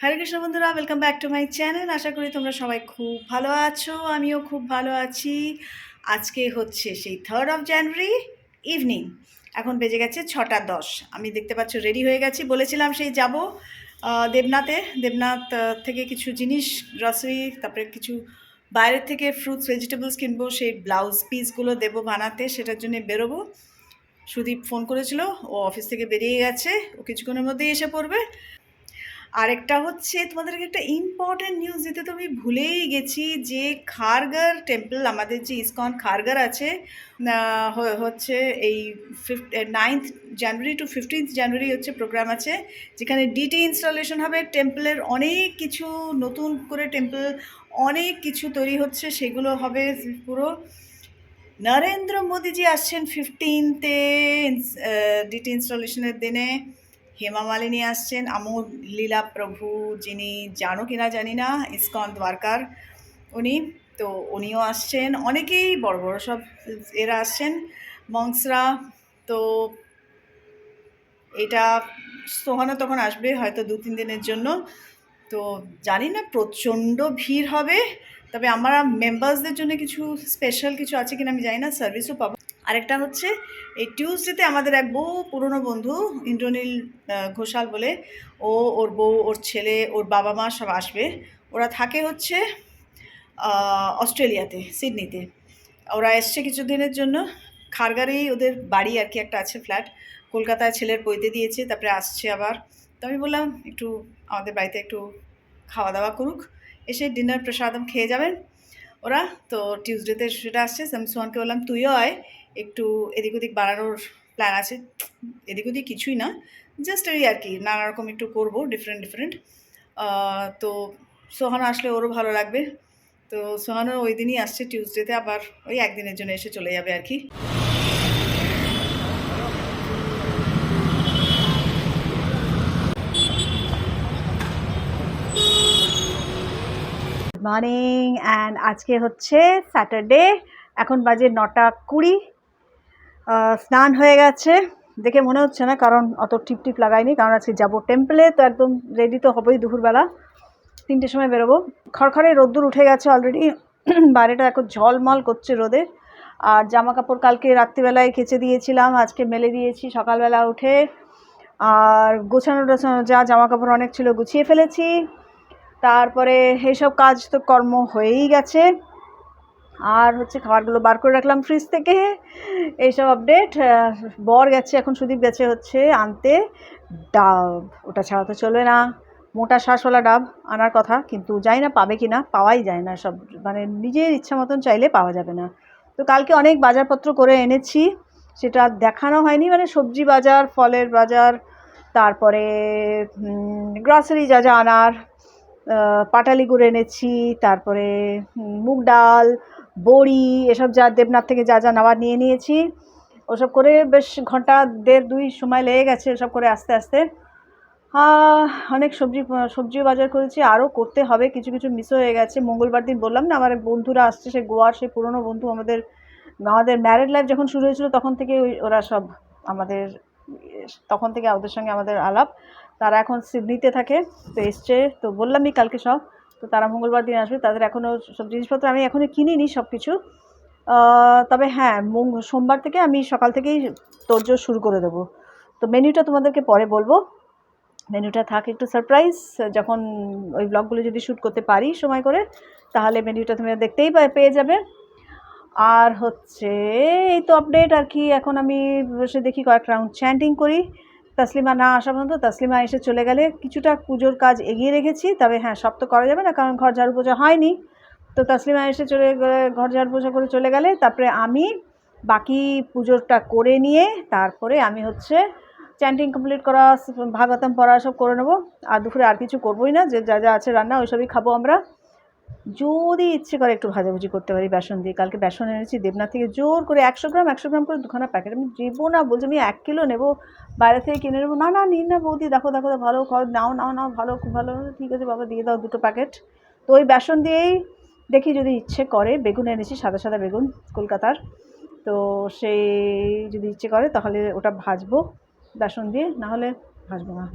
হরে কৃষ্ণ বন্ধুরা welcome back to my channel আশা করি তোমরা সবাই খুব ভালো আছো, আমিও খুব ভালো আছি। আজকে হচ্ছে সেই থার্ড অফ জানুয়ারি ইভিনিং এখন বেজে গেছে ছটা দশ। আমি দেখতে পাচ্ছ রেডি হয়ে গেছি, বলেছিলাম সেই যাব দেবনাথে। দেবনাথ থেকে কিছু জিনিস গ্রসারি তারপরে কিছু বাইরের থেকে ফ্রুটস ভেজিটেবলস কিনবো, সেই ব্লাউজ পিসগুলো দেবো বানাতে, সেটার জন্য বেরোবো। সুদীপ ফোন করেছিল, ও অফিস থেকে বেরিয়ে গেছে, ও কিছুক্ষণের মধ্যেই এসে পড়বে। আরেকটা হচ্ছে তোমাদেরকে একটা ইম্পর্টেন্ট নিউজ দিতে তো আমি ভুলেই গেছি, যে খারগার টেম্পল আমাদের যে ইসকন খারগার আছে হচ্ছে এই ফিফ ninth January to fifteenth January হচ্ছে প্রোগ্রাম আছে, যেখানে ডিটি ইনস্টলেশন হবে। টেম্পলের অনেক কিছু, নতুন করে টেম্পল অনেক কিছু তৈরি হচ্ছে, সেগুলো হবে পুরো। নরেন্দ্র মোদীজি আসছেন ফিফটিনতে ডিটি ইনস্টলেশনের দিনে। হেমা মালিনী আসছেন আমোদ লীলা প্রভু যিনি জানো কিনা জানি না, ইস্কন দ্বারকার উনি, তো উনিও আসছেন। অনেকেই বড় বড় সব এরা আসছেন। মংসরা, তো এটা সোহানো তখন আসবে হয়তো দু তিন দিনের জন্য। তো জানি না, প্রচণ্ড ভিড় হবে। তবে আমরা মেম্বার্সদের জন্য কিছু স্পেশাল কিছু আছে কিনা আমি জানি না সার্ভিসও পাবো। আরেকটা হচ্ছে, এই টিউসডেতে আমাদের এক বউ পুরনো বন্ধু, ইন্দ্রনীল ঘোষাল বলে, ও ওর বউ, ওর ছেলে, ওর বাবা মা সব আসবে। ওরা থাকে হচ্ছে অস্ট্রেলিয়াতে, সিডনিতে। ওরা এসছে কিছুদিনের জন্য। খারগারেই ওদের বাড়ি আর কি একটা আছে ফ্ল্যাট। কলকাতায় ছেলের বইতে দিয়েছে, তারপরে আসছে আবার। তো আমি বললাম, একটু আমাদের বাড়িতে একটু খাওয়া দাওয়া করুক। এসে ডিনার প্রসাদম খেয়ে যাবেন ওরা, তো টিউসডেতে সেটা আসছে, আমি বললাম, তুইও আয় একটু এদিক ওদিক বাড়ানোর প্ল্যান আছে। এদিক ওদিক কিছুই না জাস্ট ওই আর কি, নানা রকম একটু করব ডিফারেন্ট ডিফারেন্ট তো সোহান আসলে ওরও ভালো লাগবে। তো সোহানও ওই দিনই আসছে টিউসডেতে আবার ওই একদিনের জন্য এসে চলে যাবে আর কি। মর্নিং অ্যান্ড আজকে হচ্ছে স্যাটারডে এখন বাজে নটা কুড়ি। স্নান হয়ে গেছে। দেখে মনে হচ্ছে না, কারণ অত টিপ টিপ লাগাইনি, কারণ আজকে যাব টেম্পলে তো একদম রেডি তো হবেই দুপুরবেলা। তিনটের সময় বেরোবো। খড়খড়ে রোদ্দুর উঠে গেছে অলরেডি বাইরেটা এখন ঝলমল করছে রোদে। আর জামা কাপড় কালকে রাত্রিবেলায় কেচে দিয়েছিলাম, আজকে মেলে দিয়েছি সকালবেলা উঠে। আর গোছানো টোছানো যা জামা কাপড় অনেক ছিল গুছিয়ে ফেলেছি। তারপরে এইসব কাজ তো কর্ম হয়েই গেছে। আর হচ্ছে খাবারগুলো বার করে রাখলাম ফ্রিজ থেকে। এইসব আপডেট বর গেছে, এখন সুদীপ গেছে হচ্ছে আনতে। ডাব, ওটা ছাড়া তো চলবে না। মোটা শ্বাসওয়ালা ডাব আনার কথা, কিন্তু জানি না পাবে কি না পাওয়াই যায় না। সব মানে নিজের ইচ্ছা মতন চাইলে পাওয়া যাবে না। তো কালকে অনেক বাজারপত্র করে এনেছি, সেটা দেখানো হয়নি। মানে সবজি বাজার, ফলের বাজার, তারপরে গ্রসারি যা যা আনার পাটালি গুড় এনেছি, তারপরে মুগ ডাল বড়ি, এসব যা দেবনাথ থেকে যা যা নেওয়ার নিয়ে নিয়েছি, ওসব করে বেশ ঘণ্টা দেড় দুই সময় লেগে গেছে এসব করে আস্তে আস্তে। অনেক সবজি, সবজিও বাজার করেছি, আরও করতে হবে, কিছু কিছু মিস হয়ে গেছে। মঙ্গলবার দিন বললাম না, আমার বন্ধুরা আসছে, সে গোয়ার, সে পুরনো বন্ধু, আমাদের আমাদের ম্যারেড লাইফ যখন শুরু হয়েছিল তখন থেকে ওরা সব আমাদের, তখন থেকে ওদের সঙ্গে আমাদের আলাপ। তারা এখন সিডনিতে থাকে, তো এসছে, তো বললামই কালকে সব। তো তারা মঙ্গলবার দিন আসবে, তাদের এখনও সব জিনিসপত্র আমি এখনও কিনিনি সব কিছু তবে হ্যাঁ সোমবার থেকে আমি সকাল থেকেই তোড়জোড় শুরু করে দেবো। তো মেনুটা তোমাদেরকে পরে বলব। মেনুটা থাক একটু সারপ্রাইজ যখন ওই ব্লগগুলো যদি শ্যুট করতে পারি সময় করে, তাহলে মেনুটা তুমি দেখতেই পেয়ে যাবে। আর হচ্ছে, এই তো আপডেট আর কি, এখন আমি বসে দেখি কয়েক রাউন্ড চ্যান্টিং করি। তাসলিমা না আসা পর্যন্ত তাসলিমা এসে চলে গেলে কিছুটা পুজোর কাজ এগিয়ে রেখেছি, তবে হ্যাঁ সব তো করা যাবে না, কারণ ঘর ঝাড়ু পোছা হয়নি। তো তাসলিমা এসে চলে গেলে, ঘর ঝাড়ু পোছা করে চলে গেলে, তারপরে আমি বাকি পুজোরটা করে নিয়ে তারপরে আমি হচ্ছে চ্যান্টিং কমপ্লিট করা, ভাগবতম পড়া সব করে নেব। আর দুপুরে আর কিছু করবোই না, যে যা যা আছে রান্না ওইসবই খাব আমরা। যদি ইচ্ছে করে একটু ভাজাভুজি করতে পারি বেসন দিয়ে, কালকে বেসন এনেছি দেবনাথ থেকে জোর করে একশো গ্রাম একশো গ্রাম করে দুখানা প্যাকেট আমি দেবো না, বলছি আমি এক কিলো নেব, বাইরে থেকে কিনে নেব। না না, নিন না বৌদি, দেখো দেখো ভালো খাও, নাও নাও নাও, ভালো, খুব ভালো, ঠিক আছে বাবা, দিয়ে দাও দুটো প্যাকেট তো ওই বেসন দিয়েই দেখি যদি ইচ্ছে করে, বেগুন এনেছি, সাদা সাদা বেগুন কলকাতার। তো সেই যদি ইচ্ছে করে, তাহলে ওটা ভাজবো বেসন দিয়ে, নাহলে ভাজবো না।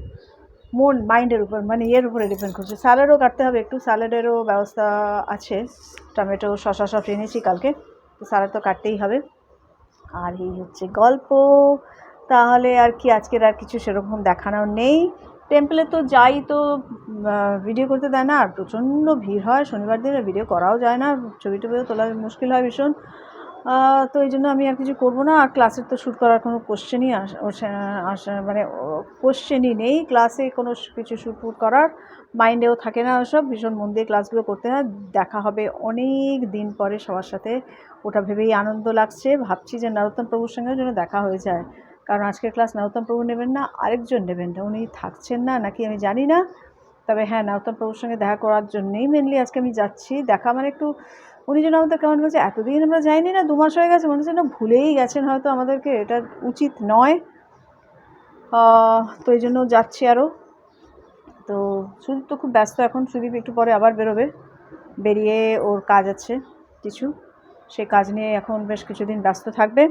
মন মাইন্ডের উপর মানে ইয়ের উপরে ডিপেন্ড করছে। স্যালাডও কাটতে হবে, একটু স্যালাডেরও ব্যবস্থা আছে। টমেটো শশা সব এনেছি কালকে। তো স্যালাড তো কাটতেই হবে। আর এই হচ্ছে গল্প। তাহলে আর কি, আজকের আর কিছু সেরকম দেখানোর নেই। টেম্পলে তো যাই তো ভিডিও করতে দেয় না। আর প্রচণ্ড ভিড় হয়। শনিবার দিনে ভিডিও করাও যায় না। ছবি টবিও তোলা মুশকিল হয় ভীষণ। তো এই জন্য আমি আর কিছু করব না। আর ক্লাসের তো শ্যুট করার কোনো কোশ্চেনই আসা মানে কোশ্চেনই নেই। ক্লাসে কোনো কিছু শ্যুট ফুট করার মাইন্ডেও থাকে না ওসব। ভীষণ মন দিয়ে ক্লাসগুলো করতে হয়। দেখা হবে অনেক দিন পরে সবার সাথে। ওটা ভেবেই আনন্দ লাগছে। ভাবছি যে নরোত্তম প্রভুর সঙ্গেও যেন দেখা হয়ে যায়। কারণ আজকের ক্লাস নরোত্তম প্রভু নেবেন না, আরেকজন নেবেন না। উনি থাকছেন না, নাকি আমি জানি না। তবে হ্যাঁ নরোত্তম প্রভুর সঙ্গে দেখা করার জন্যেই মেনলি আজকে আমি যাচ্ছি। দেখা মানে একটু উনি যেন আমাদের কেমন বলছে, এতদিন আমরা যাইনি না, দু মাস হয়ে গেছে। মনে হচ্ছে না ভুলেই গেছেন হয়তো আমাদেরকে, এটা উচিত নয়। তো এই জন্য যাচ্ছি আরও তো সুদীপ তো খুব ব্যস্ত এখন, সুদীপ একটু পরে আবার বেরোবে। বেরিয়ে ওর কাজ আছে কিছু। সেই কাজ নিয়ে এখন বেশ কিছুদিন ব্যস্ত থাকবে।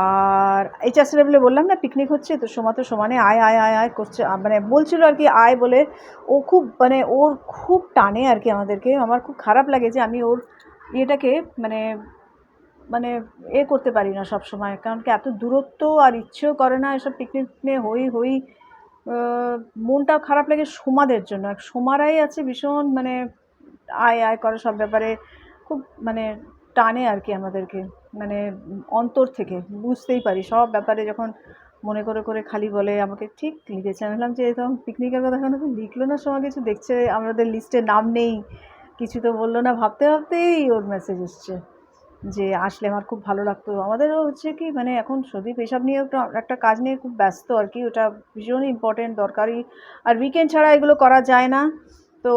আর এইচএস লেভেলে বললাম না, পিকনিক হচ্ছে, তো সোমা তো সমানে আয় আয় আয় আয় করছে। মানে বলছিল আর কি, আয় বলে। ও খুব মানে ওর খুব টানে আর কি আমাদেরকে। আমার খুব খারাপ লাগে যে আমি ওর ইয়েটাকে মানে মানে এ করতে পারি না সব সময় কারণ কি এত দূরত্ব আর ইচ্ছেও করে না এসব পিকনিক নিয়ে হই হই আহ, মনটাও খারাপ লাগে সোমাদের জন্য। এক সোমারাই আছে ভীষণ মানে আয় আয় করে সব ব্যাপারে। খুব মানে টানে আর কি আমাদেরকে। মানে অন্তর থেকে বুঝতেই পারি। সব ব্যাপারে যখন মনে করে করে খালি বলে আমাকে ঠিক লিখেছে। আমি বললাম যে তখন পিকনিকের কথা তো লিখলো না? সময় কিছু দেখছে আমাদের লিস্টে নাম নেই। কিছু তো বলল না, ভাবতে ভাবতেই ওর মেসেজ এসছে যে, আসলে আমার খুব ভালো লাগতো। আমাদেরও হচ্ছে কি মানে এখন সদীপ এসব নিয়ে একটা কাজ নিয়ে খুব ব্যস্ত আর কি, ওটা ভীষণই ইম্পর্টেন্ট দরকারি। আর উইকেন্ড ছাড়া এগুলো করা যায় না। তো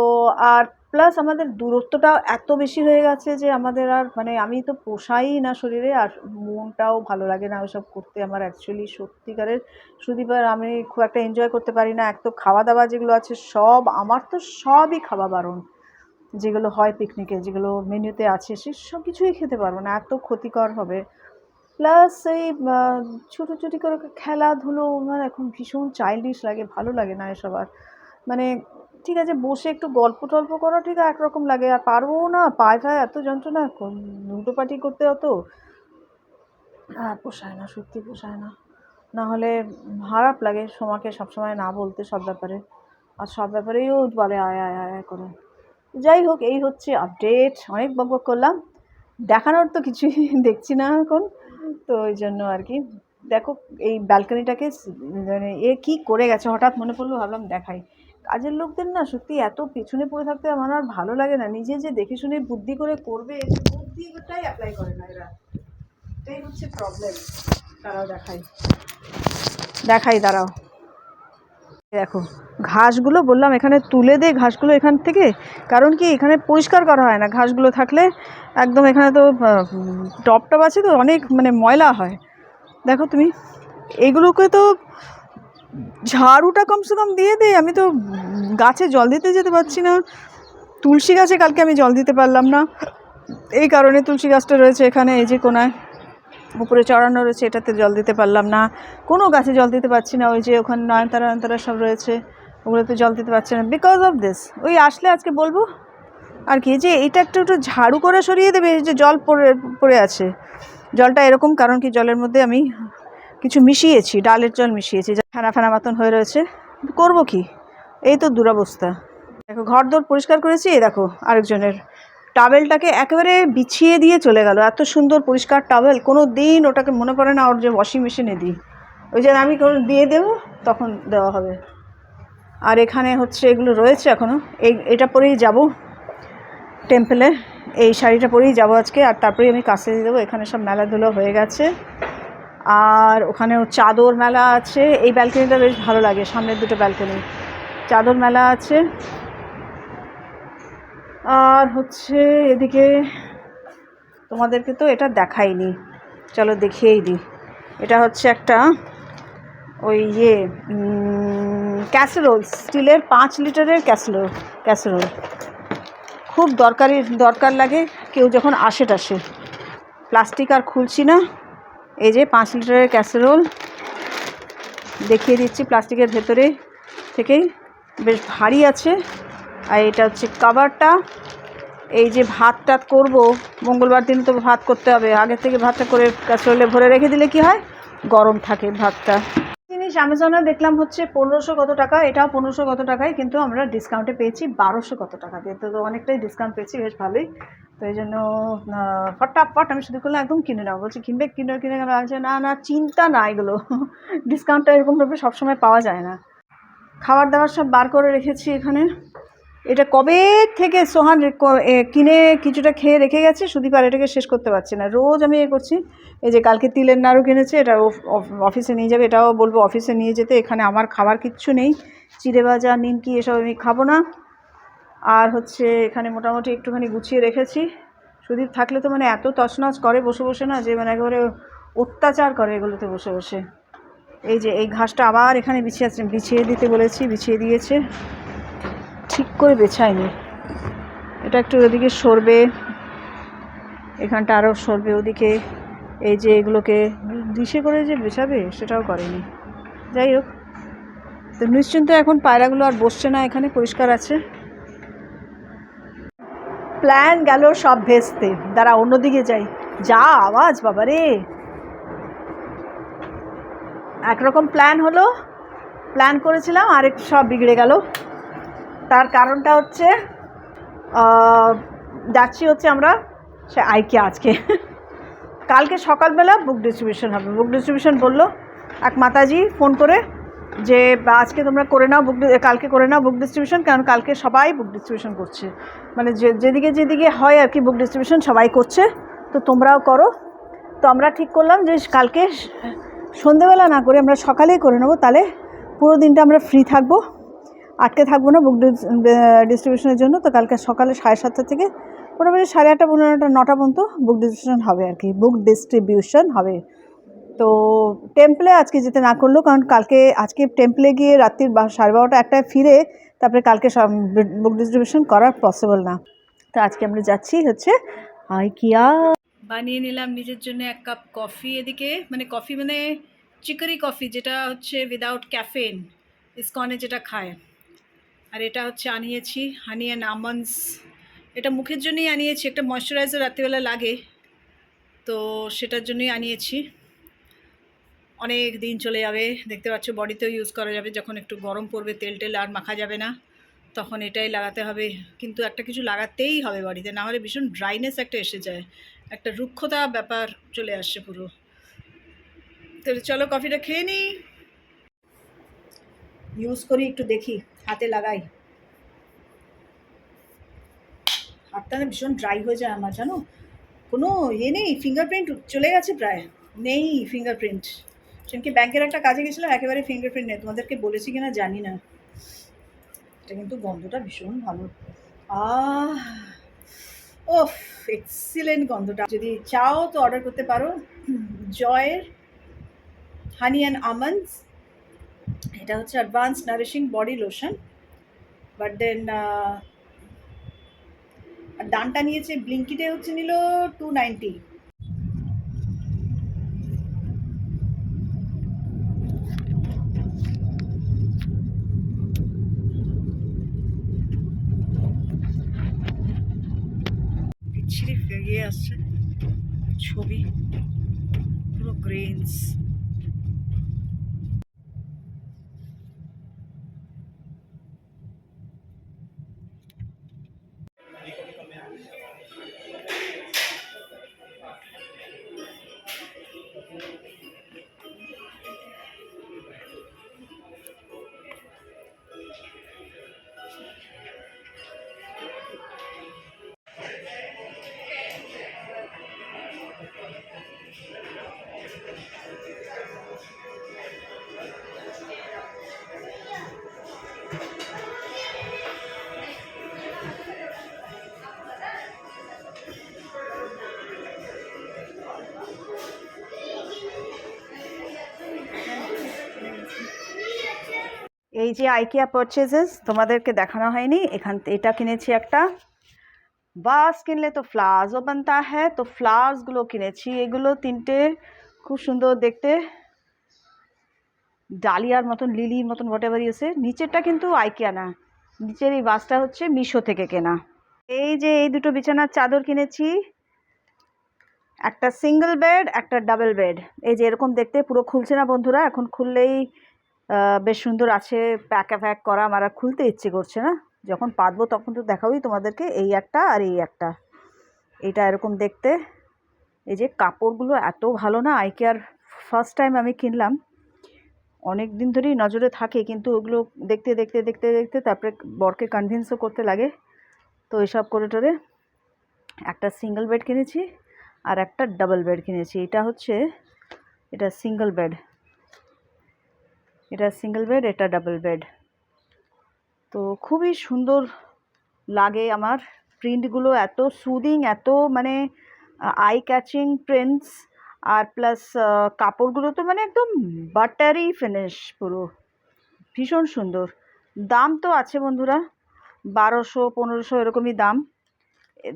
আর প্লাস আমাদের দূরত্বটাও এত বেশি হয়ে গেছে যে, আমাদের আর মানে আমি তো পোষাই না শরীরে আর মনটাও ভালো লাগে না ওসব করতে আমার অ্যাকচুয়ালি সত্যিকারের। সুদীপ আর আমি খুব একটা এনজয় করতে পারি না। এক তো খাওয়া দাওয়া যেগুলো আছে সব, আমার তো সবই খাওয়া বারণ। যেগুলো হয় পিকনিকে যেগুলো মেনুতে আছে সে সব কিছুই খেতে পারব না এত ক্ষতিকর হবে। প্লাস এই আহ, ছুটোছুটি করে খেলাধুলো আমার এখন ভীষণ চাইল্ডিশ লাগে ভালো লাগে না এসব আর। মানে ঠিক আছে বসে একটু গল্প টল্প করা ঠিক একরকম লাগে আর পারব না পায়ে ফায়ে এত যন্ত্রণা দুটো পাটি করতে অত। আর পোষায় না সত্যি পোষায় না। না হলে খারাপ লাগে সোমাকে সবসময় না বলতে সব ব্যাপারে। আর সব ব্যাপারেই ও বলে আয় আয় আয় করে। যাই হোক এই হচ্ছে আপডেট অনেক বক করলাম। দেখানোর তো কিছুই দেখছি না এখন। তো ওই জন্য আর কি। দেখো, এই ব্যালকনিটাকে মানে এ কি করে গেছে? হঠাৎ মনে পড়ল, ভাবলাম দেখাই। কাজের লোকদের না সত্যি এত পেছনে পড়ে থাকতে আমার আর ভালো লাগে না। নিজে যে দেখে শুনে বুদ্ধি করে করবে বুদ্ধিটাই অ্যাপ্লাই করে না এরা। এটাই হচ্ছে প্রবলেম তারাও দেখাই। দেখাই, দাঁড়াও। দেখো, ঘাসগুলো বললাম এখানে তুলে দে ঘাসগুলো এখান থেকে, কারণ কি এখানে পরিষ্কার করা হয় না। ঘাসগুলো থাকলে একদম এখানে তো টপ টপ আছে তো, অনেক মানে ময়লা হয়। দেখো তুমি, এগুলোকে তো ঝাড়ুটা কমসে কম দিয়ে দে, আমি তো গাছে জল দিতে যেতে পারছি না। তুলসী গাছে কালকে আমি জল দিতে পারলাম না। এই কারণে তুলসী গাছটা রয়েছে এখানে, এই যে কোনায়। উপরে চড়ানো রয়েছে, এটাতে জল দিতে পারলাম না। কোনো গাছে জল দিতে পারছি না, ওই যে ওখানে নয়নতারা নয়নতারা সব রয়েছে, ওগুলোতে জল দিতে পারছি না। বিকজ অফ দিস ওই আসলে আজকে বলব, আর কি যে এটা একটু একটু ঝাড়ু করে সরিয়ে দেবে যে জল পড়ে পড়ে আছে। জলটা এরকম, কারণ কি, জলের মধ্যে আমি কিছু মিশিয়েছি, ডালের জল মিশিয়েছি, যা ফেনা ফেনা মতন হয়ে রয়েছে। করব কি? এই তো দুরবস্থা। দেখো ঘর দোর পরিষ্কার করেছি, এই দেখো, আরেকজনের টাওয়েলটাকে একেবারে বিছিয়ে দিয়ে চলে গেল। এত সুন্দর, পরিষ্কার টাওয়েল কোনো দিন ওটাকে মনে পড়ে না ওর যে ওয়াশিং মেশিনে দিই। ওই যে আমি কোনো দিয়ে দেবো, তখন দেওয়া হবে। আর এখানে হচ্ছে এগুলো রয়েছে এখনও এই, এটা পরেই যাব টেম্পলে এই শাড়িটা পরেই যাব আজকে, আর তারপরেই আমি কাছে দিয়ে দেবো। এখানে সব মেলাধুলো হয়ে গেছে। আর ওখানেও চাদর মেলা আছে। এই ব্যালকনিটা বেশ ভালো লাগে, সামনের দুটো ব্যালকনি চাদর মেলা আছে। আর হচ্ছে এদিকে তোমাদেরকে তো এটা দেখাইনি। চলো দেখিয়েই দিই। এটা হচ্ছে একটা ওই ইয়ে ক্যাসেরোল স্টিলের পাঁচ লিটারের ক্যাসেরোল ক্যাসেরোল খুব দরকারি, দরকার লাগে কেউ যখন আসে টাসে। প্লাস্টিক আর খুলছি না। এই যে পাঁচ লিটারের ক্যাসেরোল দেখিয়ে দিচ্ছি প্লাস্টিকের ভেতরে থেকেই। বেশ ভারী আছে। আর এটা হচ্ছে কাভারটা এই যে ভাত টাত করব, মঙ্গলবার দিন তো ভাত করতে হবে। আগের থেকে ভাতটা করে কাঁচরোলে ভরে রেখে দিলে কি হয়? গরম থাকে ভাতটা। জিনিস অ্যামাজনে দেখলাম হচ্ছে পনেরোশো কত টাকা, এটাও পনেরোশো কত টাকায়, কিন্তু আমরা ডিসকাউন্টে পেয়েছি বারোশো কত টাকা দিয়ে। তো অনেকটাই ডিসকাউন্ট পেয়েছি, বেশ ভালোই। তো এই জন্য ফটাফট আমি শুধু করলাম একদম কিনে নেব বলছি, কিনবে, কিনে কিনে গেলে আছে না না, চিন্তা না এগুলো। ডিসকাউন্টটা এরকমভাবে সবসময় পাওয়া যায় না। খাবার দাবার সব বার করে রেখেছি এখানে। এটা কবে থেকে সোহান কিনে কিছুটা খেয়ে রেখে গেছে? সুদীপ আর এটাকে শেষ করতে পারছে না। রোজ আমি এ করছি। এই যে কালকে তিলের নাড়ু কিনেছে, এটা অফিসে নিয়ে যাবে। এটাও বলব অফিসে নিয়ে যেতে। এখানে আমার খাবার কিচ্ছু নেই। চিড়ে ভাজা, নিমকি, এসব আমি খাব না। আর হচ্ছে এখানে মোটামুটি একটুখানি গুছিয়ে রেখেছি। সুদীপ থাকলে তো মানে এত তছনছ করে বসে বসে না, যে মানে একেবারে অত্যাচার করে এগুলোতে বসে বসে। এই যে এই ঘাসটা আবার এখানে বিছিয়ে বিছিয়ে দিতে বলেছি, বিছিয়ে দিয়েছে। ঠিক করে বেছায়নি। এটা একটু ওদিকে সরবে, এখানটা আরও সরবে ওদিকে। এই যে এগুলোকে দিশে করে যে বেছাবে, সেটাও করেনি। যাই হোক, তো নিশ্চিন্ত এখন পায়রাগুলো আর বসছে না, এখানে পরিষ্কার আছে। প্ল্যান গেল সব ভেস্তে। দাঁড়া, অন্যদিকে যাই। যা আওয়াজ বাবা রে একরকম প্ল্যান হলো। প্ল্যান করেছিলাম আরেক সব বিগড়ে গেল। তার কারণটা হচ্ছে যাচ্ছি হচ্ছে আমরা সে আইকে আজকে। কালকে সকালবেলা বুক ডিস্ট্রিবিউশন হবে। বুক ডিস্ট্রিবিউশন বলল এক মাতাজি ফোন করে যে আজকে তোমরা করে নাও বুক কালকে করে নাও বুক ডিস্ট্রিবিউশন কারণ কালকে সবাই বুক ডিস্ট্রিবিউশন করছে। মানে যে, যেদিকে যেদিকে হয় আর কি বুক ডিস্ট্রিবিউশন সবাই করছে। তো তোমরাও করো। তো আমরা ঠিক করলাম যে, কালকে সন্ধেবেলা না করে আমরা সকালেই করে নেব। তাহলে পুরো দিনটা আমরা ফ্রি থাকব। আটকে থাকব না বুক ডিস্ট্রিবিউশনের জন্য। তো কালকে সকালে সাড়ে সাতটা থেকে মোটামুটি সাড়ে আটটা পনেরোটা নটা নটা পর্যন্ত বুক ডিস্ট্রিবিউশন হবে আর কি। বুক ডিস্ট্রিবিউশন হবে। তো টেম্পলে আজকে যেতে না করল কারণ কালকে, আজকে টেম্পলে গিয়ে রাত্রির সাড়ে বারোটা একটায় ফিরে, তারপরে কালকে বুক ডিস্ট্রিবিউশন করা পসিবল না। তো আজকে আমরা যাচ্ছি হচ্ছে আইকিয়া বানিয়ে নিলাম নিজের জন্য এক কাপ কফি এদিকে। মানে কফি মানে চিকারি কফি যেটা হচ্ছে উইদাউট ক্যাফেন ইসকনে যেটা খায়। আর এটা হচ্ছে আনিয়েছি, হানি অ্যান্ড আমন্ডস এটা মুখের জন্যই আনিয়েছি, একটা ময়শ্চারাইজার রাত্রিবেলা লাগে। তো সেটার জন্যই আনিয়েছি। অনেক দিন চলে যাবে, দেখতে পাচ্ছ বডিতেও ইউজ করা যাবে, যখন একটু গরম পড়বে, তেল টেল আর মাখা যাবে না, তখন এটাই লাগাতে হবে। কিন্তু একটা কিছু লাগাতেই হবে বাড়িতে, না হলে ভীষণ ড্রাইনেস একটা এসে যায়। একটা রুক্ষতা ব্যাপার চলে আসছে পুরো। তো চলো কফিটা খেয়ে নিই। ইউজ করি, একটু দেখি। হাতে লাগাই। হাতটা না ভীষণ ড্রাই হয়ে যায় আমার, জানো? কোনো ইয়ে নেই ফিঙ্গারপ্রিন্ট চলে গেছে প্রায়। নেই ফিঙ্গারপ্রিন্ট সেদিনকে ব্যাংকের একটা কাজে গেছিলাম, একেবারে ফিঙ্গারপ্রিন্ট নেই। তোমাদেরকে বলেছি কিনা জানি না। এটা কিন্তু গন্ধটা ভীষণ ভালো। আহ ওফ এক্সিলেন্ট গন্ধটা। যদি চাও তো অর্ডার করতে পারো। জয়ের হানি অ্যান্ড আমন্ডস এটা হচ্ছে advance nourishing body lotion but then দামটা নিয়েছে ব্লিঙ্কিটে হচ্ছে নিল টু নাইনটি আসছে, ছবি, পুরো গ্রেনস যে আইকিয়া পারচেজেস তোমাদেরকে দেখানো হয়নি, এখান এটা কিনেছি একটা। বাস কিনলে তো ফ্লাওয়ার্সও বানতা হ্যাঁ তো ফ্লাওয়ার্সগুলো কিনেছি। এগুলো তিনটে খুব সুন্দর দেখতে। ডালিয়ার মতন, লিলির মতন হোয়াট ইউসে নিচেরটা কিন্তু আইকিয়া না। নিচের এই বাসটা হচ্ছে মিশো থেকে কেনা। এই যে এই দুটো বিছানার চাদর কিনেছি। একটা সিঙ্গেল বেড একটা ডাবল বেড এই যে এরকম দেখতে, পুরো খুলছে না বন্ধুরা। এখন খুললেই বেশ সুন্দর আছে প্যাকা প্যাক করা, আমার আর খুলতে ইচ্ছে করছে না। যখন পাতবো তখন তো দেখাবোই তোমাদেরকে, এই একটা আর এই একটা। এটা এরকম দেখতে। এই যে কাপড়গুলো এত ভালো না আইকেয়ার ফার্স্ট টাইম আমি কিনলাম। অনেক দিন ধরেই নজরে থাকে, কিন্তু ওগুলো দেখতে দেখতে দেখতে দেখতে তারপরে বরকে কনভিন্সও করতে লাগে। তো এসব করে টোরে একটা সিঙ্গেল বেড কিনেছি আর একটা ডাবল বেড কিনেছি। এটা হচ্ছে, এটা সিঙ্গেল বেড এটা সিঙ্গেল বেড এটা ডাবল বেড তো খুবই সুন্দর লাগে আমার প্রিন্টগুলো এত সুদিং এত মানে আই ক্যাচিং প্রিন্টস আর প্লাস কাপড়গুলো তো মানে একদম বাটারি ফিনিশ পুরো। ভীষণ সুন্দর। দাম তো আছে বন্ধুরা, বারোশো, পনেরোশো এরকমই দাম।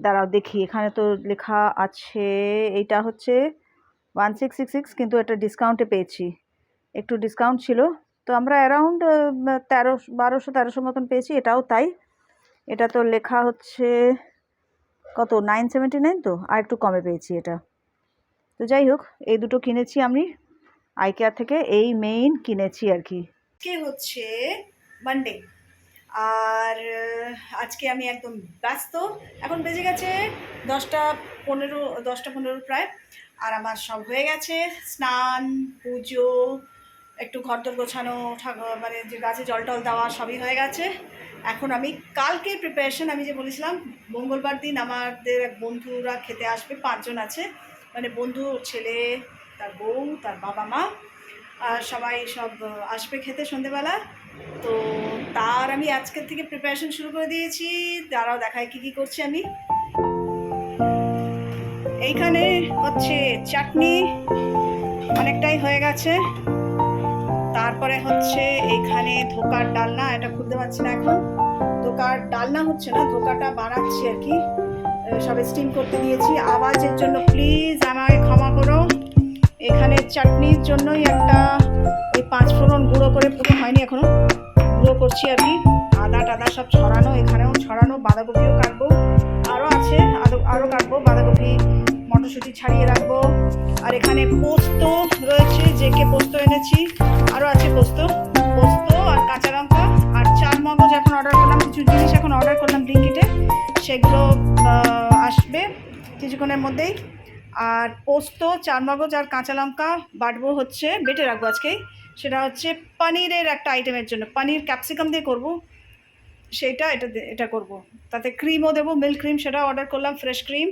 দাঁড়াও দেখি, এখানে তো লেখা আছে এইটা হচ্ছে ওয়ান সিক্স সিক্স সিক্স কিন্তু এটা ডিসকাউন্টে পেয়েছি। একটু ডিসকাউন্ট ছিল। তো আমরা অ্যারাউন্ড তেরো, বারোশো তেরোশো মতন পেয়েছি, এটাও তাই। এটা তো লেখা হচ্ছে কত? নাইন সেভেন্টি নাইন তো? আর একটু কমে পেয়েছি এটা। তো যাই হোক, এই দুটো কিনেছি আমি। আইকেয়ার থেকে এই মেইন কিনেছি আর কি। হচ্ছে মানডে আর আজকে আমি একদম ব্যস্ত। এখন বেজে গেছে দশটা পনেরো দশটা পনেরো প্রায়। আর আমার সব হয়ে গেছে। স্নান, পুজো একটু ঘর দর গোছানো মানে যে গাছে জল টল দেওয়া সবই হয়ে গেছে। এখন আমি কালকে প্রিপারেশন আমি যে বলেছিলাম, মঙ্গলবার দিন আমাদের বন্ধুরা খেতে আসবে, পাঁচজন আছে। মানে বন্ধু, ছেলে, তার বউ, তার বাবা, মা, আর সবাই সব আসবে খেতে সন্ধেবেলা। তো তার আমি আজকের থেকে প্রিপারেশন শুরু করে দিয়েছি, তারাও দেখায় কি কি করছি আমি। এইখানে হচ্ছে চাটনি, অনেকটাই হয়ে গেছে। তারপরে হচ্ছে এখানে ধোকার ডালনা, এটা খুলতে পারছি না এখন। ধোকার ডালনা হচ্ছে না, ধোকাটা বানাচ্ছি আর কি। সব স্টিম করতে দিয়েছি। আওয়াজের জন্য প্লিজ আমাকে ক্ষমা করো। এখানে চাটনির জন্যই একটা ওই পাঁচ ফোড়ন গুঁড়ো করে পুরো হয়নি এখনও। গুঁড়ো করছি আর কি। আদা টাদা সব ছড়ানো, এখানেও ছড়ানো, বাঁধাকপিও কাটবো। আরও আছে আরও কাটবো, বাঁধাকপি মটরশুঁটি ছাড়িয়ে রাখব। আর এখানে পোস্ত রয়েছে, যে কে পোস্ত এনেছি। আরও আছে পোস্ত। পোস্ত আর কাঁচা লঙ্কা আর চার মগজ এখন অর্ডার করলাম। কিছু জিনিস এখন অর্ডার করলাম ব্লিঙ্কিটে। সেগুলো আসবে কিছুক্ষণের মধ্যেই। আর পোস্ত, চার মগজ আর কাঁচা লঙ্কা বাটবো হচ্ছে, বেটে রাখব আজকেই। সেটা হচ্ছে পনিরের একটা আইটেমের জন্য। পনির ক্যাপসিকাম দিয়ে করব। সেটা এটা এটা করব। তাতে ক্রিমও দেবো মিল্ক ক্রিম সেটা অর্ডার করলাম ফ্রেশ ক্রিম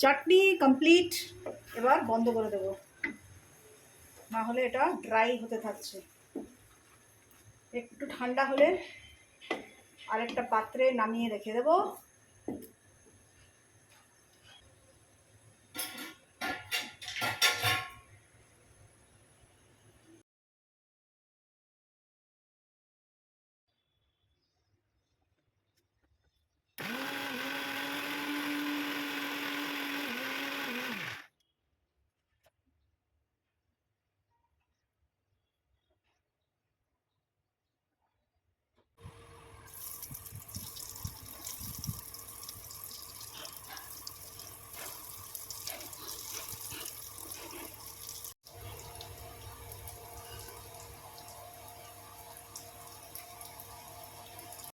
চাটনি কমপ্লিট এবার বন্ধ করে দেব। না হলে এটা ড্রাই হতে থাকছে। একটু ঠান্ডা হলে আরেকটা পাত্রে নামিয়ে রেখে দেবো।